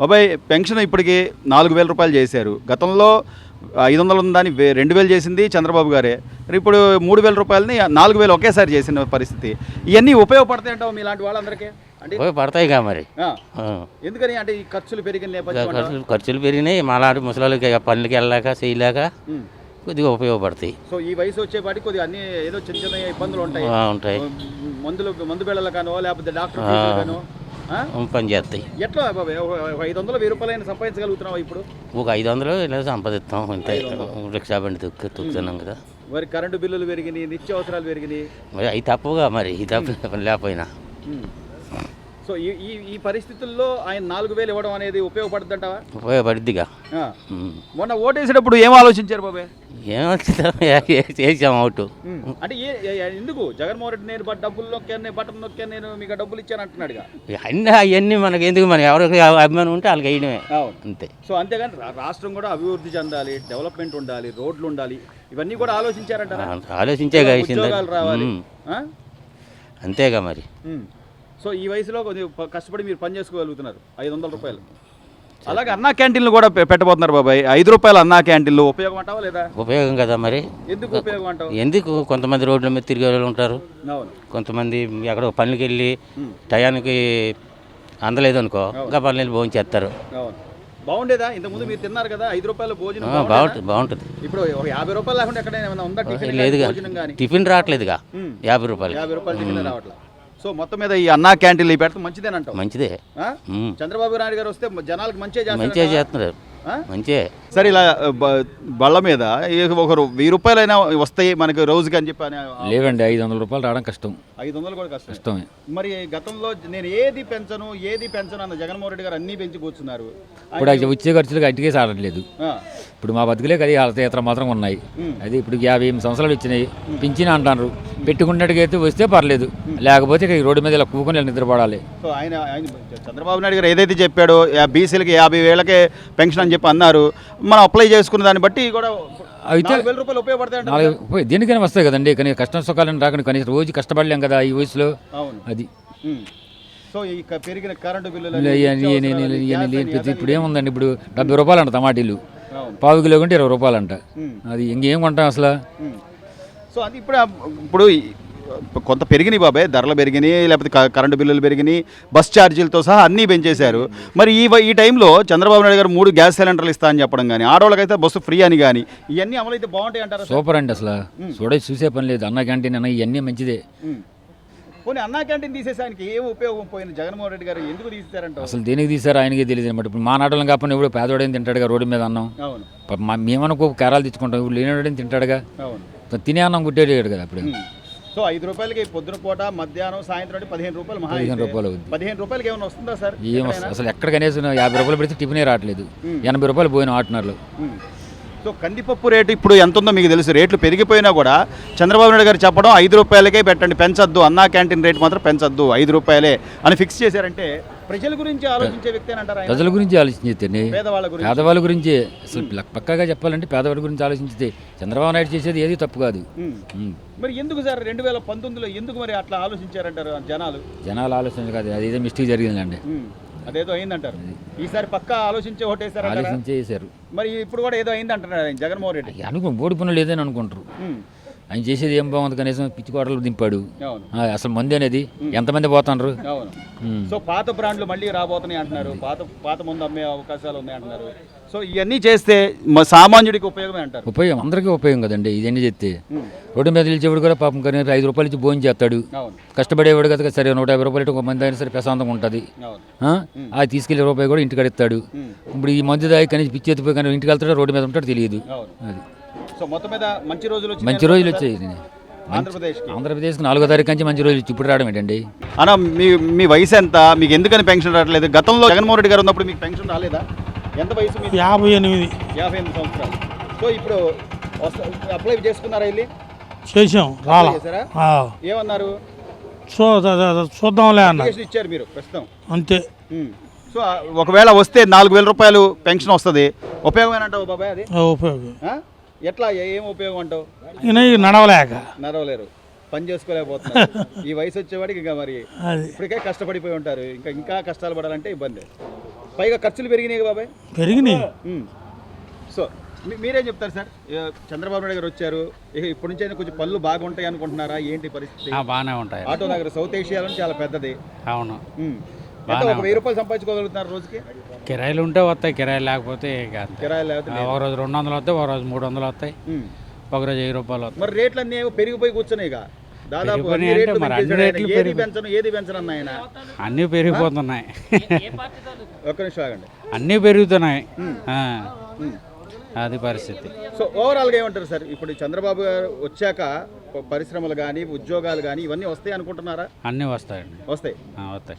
బాబాయ్ పెన్షన్ ఇప్పటికి నాలుగు వేల రూపాయలు చేశారు. గతంలో ఐదు వందలు ఉందని రెండు వేలు చేసింది చంద్రబాబు గారే. ఇప్పుడు మూడు వేల రూపాయలని నాలుగు వేలు ఒకేసారి చేసిన పరిస్థితి. ఇవన్నీ ఉపయోగపడతాయి అంటావు మీలాంటి వాళ్ళందరికీ? అంటే పోయి పడతాయిగా మరి. ఎందుకని? అంటే ఈ ఖర్చులు పెరిగిన? ఖర్చులు ఖర్చులు పెరిగినాయి. మాలాంటి ముసలాళ్ళకి పనులకి వెళ్ళాక చేయలేక. కొద్దిగా ఉపయోగపడతాయి. సో ఈ వయసు వచ్చేపాటికి కొద్దిగా అన్ని ఏదో చిన్న చిన్న ఇబ్బందులు ఉంటాయి. ఉంటాయి. మందులు మందు బిళ్ళలు కానో లేకపోతే డాక్టర్ కానో ఆ? పని చేస్తాయి. ఎట్లా ఒక ఐదు వందలు వెయ్యి రూపాయలు సంపాదించగలుగుతున్నావు ఇప్పుడు? ఒక ఐదు వందలు ఇలా సంపాదిస్తాం అంతే. రిక్షా బండి తొక్కి తొక్కుతున్నాం కదా. మరి కరెంటు బిల్లులు పెరిగినాయి నిత్య అవసరాలు పెరిగినాయి. మరి అవి తప్పుగా మరి ఇది తప్పు లేకపోయినా. సో ఈ ఈ ఈ పరిస్థితుల్లో ఆయన నాలుగు వేలు ఇవ్వడం అనేది ఉపయోగపడుతుంది అంటావా ఉపయోగపడిద్దిగా. మొన్న ఓటేసేటప్పుడు ఏం ఆలోచించారు బాబాయ్? అవుట్. అంటే ఎందుకు? జగన్మోహన్ రెడ్డి నేను బట్ డబ్బులు నొక్కాను నేను బటన్ నొక్కాను నేను మీకు డబ్బులు ఇచ్చాను అంటున్నాడుగా అన్నీ అవన్నీ మనకి ఎందుకు మనకి? ఎవరికి అభిమానం ఉంటే వాళ్ళకి వేయడమే. అంతే. సో అంతేగాని రాష్ట్రం కూడా అభివృద్ధి చెందాలి డెవలప్మెంట్ ఉండాలి రోడ్లు ఉండాలి ఇవన్నీ కూడా ఆలోచించారంటారా? ఆలోచించే రావాలి? అంతేగా మరి. సో ఈ వయసులో ప- కష్టపడి మీరు పని చేసుకోగలుగుతున్నారు ఐదు వందల రూపాయలు. అలాగే అన్నా క్యాంటీన్లు కూడా పె- పెట్టబోతున్నారు బాబాయ్. ఐదు రూపాయలు అన్నా క్యాంటీన్లు ఉపయోగం అంటావా లేదా? ఉపయోగం కదా మరి? ఎందుకు ఉపయోగం అంటావు ఎందుకు? కొంతమంది రోడ్ల మీద తిరిగే వాళ్ళు ఉంటారు. అవును. కొంతమంది ఎక్కడో పనులకి వెళ్ళి టయానికి అందలేదు అనుకో ఇంకా పనులు వెళ్ళి భోజనం చేస్తారు. అవును. బాగుండేదా? ఇంతకుముందు మీరు తిన్నారు కదా ఐదు రూపాయల భోజనం బాగుండేదా? బాగుంటుంది బాగుంటుంది. ఇప్పుడు ఒక యాభై రూపాయలు లేకుండా ఎక్కడైనా ఏమైనా ఉందా టిఫిన్ కానీ, లేదుగా. భోజనం కానీ? టిఫిన్ రావట్లేదుగా. యాభై రూపాయలు యాభై రూపాయలు టిఫిన్ రావట్లా సో మొత్తం మీద ఈ అన్నా క్యాంటీన్లు ఈ పెడితే. మంచిదేనంటావు మంచిదే. చంద్రబాబు నాయుడు గారు వస్తే జనాలకు మంచిగా మంచిగా చేస్తారు చేస్తున్నారు మంచిదే. సరే ఇలా బళ్ళ మీద ఒకరు వెయ్యి రూపాయలైనా వస్తాయి మనకి రోజుకి అని చెప్పి లేవండి ఐదు వందల రూపాయలు రావడం కష్టం. ఐదు వందలు కూడా కష్టం కష్టమే. మరి గతంలో నేను ఏది పెంచను ఏది పెంచను అన్న జగన్మోహన్ రెడ్డి గారు అన్ని పెంచి కూర్చున్నారు. ఇప్పుడు వచ్చే ఖర్చులకు అట్టికే సాడట్లేదు ఇప్పుడు మా బతుకులే కదా అర్థయాత్ర మాత్రం ఉన్నాయి. అది ఇప్పుడు యాభై ఎనిమిది సంవత్సరాలు వచ్చినాయి. పింఛన్ అంటారు పెట్టుకున్నట్టుగైతే వస్తే పర్లేదు. లేకపోతే ఇక రోడ్డు మీద ఇలా కూకొని నిద్రపడాలి సో ఆయన చంద్రబాబు నాయుడు గారు ఏదైతే చెప్పాడో బీసీలకి యాభై వేలకే పెన్షన్ అని చెప్పి అన్నారు. మనం అప్లై చేసుకున్న దాన్ని బట్టి కూడా అయితే- వేల రూపాయలు ఉపయోగపడతాయి దేనికైనా వస్తాయి కదండి. కానీ కష్టం సుఖాలను రాకుండా కనీసం రోజు కష్టపడలేం కదా ఈ వయసులో. అది. సో ఈ పెరిగిన కరెంటు బిల్లులు ఇప్పుడు ఏముందండి ఇప్పుడు డెబ్బై రూపాయలు అంట టమాటీలు. పావు కిలో కొంటే ఇరవై రూపాయలు అంట. అది ఇంకేం కొంటాం అసలు. సో అది ఇప్పుడు ఇప్పుడు కొంత పెరిగినాయి బాబాయ్ ధరలు పెరిగినాయి లేకపోతే కరెంటు బిల్లులు పెరిగినాయి బస్ ఛార్జీలతో సహా అన్నీ పెంచేశారు. మరి ఈ ఈ టైంలో చంద్రబాబు నాయుడు గారు మూడు గ్యాస్ సిలిండర్లు ఇస్తా అని చెప్పడం కానీ ఆడవాళ్ళకైతే బస్సు ఫ్రీ అని కానీ ఇవన్నీ అమలైతే బాగుంటాయి అంటారా? సూపర్ అండి అసలు. చూడే చూసే పని లేదు. అన్న క్యాంటీన్ అన్న ఇవన్నీ మంచిదే. పోనీ అన్నా క్యాంటీన్ తీసేసి ఆయనకి ఏం ఉపయోగం పోయింది? జగన్మోహన్ రెడ్డి గారు ఎందుకు తీసేశారంట. అసలు దేనికి తీసారో ఆయనకే తెలియదు అనమాట. ఇప్పుడు మా నాటలం కాకుండా ఇప్పుడు పేదవాడేం తింటాడుగా రోడ్డు మీద అన్నం? మేమనుకో కేరాలు తెచ్చుకుంటాం. ఇప్పుడు లేనివాడేం తింటాడుగా? అవును. తినే అన్నం గుట్టేడు కదా అప్పుడు. సో ఐదు రూపాయలకి పొద్దున పూట మధ్యాహ్నం సాయంత్రం అంటే పదిహేను రూపాయలు మహా పదిహేను. రూపాయలు అవుద్ది. పదిహేను రూపాయలకి ఏమైనా వస్తుందా సార్? ఏం వస్తుంది? అసలు ఎక్కడ కనీసం యాభై రూపాయలు పెడితే టిఫినే రావట్లేదు. ఎనభై రూపాయలు పోయిన ఆటనర్లు. సో కందిపప్పు రేటు ఇప్పుడు ఎంత ఉందో మీకు తెలుసు. రేట్లు పెరిగిపోయినా కూడా చంద్రబాబు నాయుడు గారు చెప్పడం ఐదు రూపాయలకే పెట్టండి పెంచొద్దు. అన్నా క్యాంటీన్ రేట్ మాత్రం పెంచొద్దు ఐదు రూపాయలే అని ఫిక్స్ చేశారంటే ప్రజల గురించి ఆలోచించే వ్యక్తి అంటారు ప్రజల గురించి ఆలోచించేదండి పేదవాళ్ళ గురించి. పేదవాళ్ళ గురించి అసలు పక్క- పక్కాగా చెప్పాలంటే పేదవాళ్ళ గురించి ఆలోచించితే చంద్రబాబు నాయుడు చేసేది ఏది తప్పు కాదు. మరి ఎందుకు సార్ రెండు వేల పంతొమ్మిదిలో ఎందుకు మరి అట్లా ఆలోచించారంటారు జనాలు? జనాల ఆలోచన కాదు అది ఏదో మిస్టేక్ జరిగిందండి. అదేదో అయిందంటారు. ఈసారి పక్కా ఆలోచించి ఓటేశారంటారా ఆలోచించే చేశారు మరి ఇప్పుడు కూడా ఏదో అయింది అంటున్నారు ఆయన జగన్మోహన్ రెడ్డి. అనుకో పనులు లేదని అనుకుంటారు. ఆయన చేసేది ఏం బాగుంది? కనీసం పిచ్చి కోటలు దింపాడు. అసలు మంది అనేది ఎంతమంది ఉమ్. సో పాత బ్రాండ్లు మళ్ళీ రాబోతున్నాయి అంటున్నారు. పాత పాత ముందు అమ్మే అవకాశాలు ఉన్నాయి అంటున్నారు. సో ఇవన్నీ చేస్తే సామాన్యుడికి ఉపయోగమే అంటారు. ఉపయోగం. అందరికీ ఉపయోగం కదండి ఇదన్నీ చెప్తే. రోడ్డు మీద నిలిచేవాడు కూడా పాపం కానీ ఐదు రూపాయలు ఇచ్చి భోజనం చేస్తాడు. కష్టపడేవాడు కదా సరే నూట యాభై రూపాయలు ఒక మంది అయినా సరే ప్రశాంతంగా ఉంటుంది? అది తీసుకెళ్ళే రూపాయి కూడా ఇంటికి ఇస్తాడు. ఇప్పుడు ఈ మందు దాగి కనీసం పిచ్చి ఎత్తిపోయి కానీ ఇంటికి వెళ్తాడో రోడ్డు మీద ఉంటాడు తెలియదు. అది. సో మొత్తం మీద మంచి రోజులు మంచి రోజులు వచ్చాయి. సార్? ఆంధ్రప్రదేశ్కి. నాలుగో తారీఖు నుంచి మంచి రోజులు ఇప్పుడు రావడం ఏంటండి? అన్న మీ మీ వయసు ఎంత? మీకు ఎందుకని పెన్షన్ రావట్లేదు? గతంలో జగన్మోహన్ రెడ్డి గారు ఉన్నప్పుడు మీకు పెన్షన్ రాలేదా? ఎంత వయసు మీది? యాభై ఎనిమిది. యాభై ఎనిమిది సంవత్సరాలు. సో ఇప్పుడు అప్లై చేసుకున్నారా వెళ్ళి? చేసాం రాలా. ఏమన్నారు? చూ- చూద్దాంలే అన్న ఇచ్చారు మీరు ప్రస్తుతం. అంతే. సో ఒకవేళ వస్తే నాలుగు వేల రూపాయలు పెన్షన్ వస్తుంది. ఉపయోగమేనంటావు బాబాయ్ అది? ఆ, ఉపయోగం. ఆ? ఎట్లా ఏ- ఉపయోగం అంటావు? నడవలేక. నడవలేరు. పని చేసుకోలేకపోతున్నారు. ఈ వయసు వచ్చేవాడికి ఇంకా మరి అది. ఇప్పటికే కష్టపడిపోయి ఉంటారు. ఇంకా ఇంకా కష్టాలు పడాలంటే ఇబ్బంది. పైగా ఖర్చులు పెరిగినాయి కదా బాబాయ్? పెరిగినాయి. ఉమ్. సో మీ- మీరేం చెప్తారు సార్? చంద్రబాబు నాయుడు గారు వచ్చారు. ఇక ఇప్పటి నుంచి కొంచెం పనులు బాగుంటాయి అనుకుంటున్నారా? ఏంటి పరిస్థితి? బాగానే ఉంటాయి. ఆటో నగర్ సౌత్ ఏషియాలో చాలా పెద్దది. అవును. ఉమ్. ఎంత ఒక వెయ్యి రూపాయలు సంపాదించుకోగలుగుతున్నారు రోజుకి? కిరాయిలు ఉంటే వస్తాయి కిరాయిలు లేకపోతే. కిరాయిలు లేకపోతే ఒక రోజు రెండు వందలు వస్తాయి ఒక రోజు మూడు వందలు వస్తాయి. ఒక రోజు వెయ్యి రూపాయలు వస్తాయి. మరి రేట్లు అన్నీ పెరిగిపోయి కూర్చున్నాయి ఇక. దాదాపు ఏది పెరిగి- పెంచను ఏది పెంచను అన్న ఆయన. అన్నీ పెరిగిపోతున్నాయి. ఒక్క నిమిషం ఆగండి. అన్నీ పెరుగుతున్నాయి. అది పరిస్థితి. సో ఓవరాల్గా ఏమంటారు సార్? ఇప్పుడు చంద్రబాబు గారు వచ్చాక పరిశ్రమలు కానీ ఉద్యోగాలు కానీ ఇవన్నీ వస్తాయి అనుకుంటున్నారా? అన్నీ వస్తాయండి. వస్తాయి. వస్తాయి.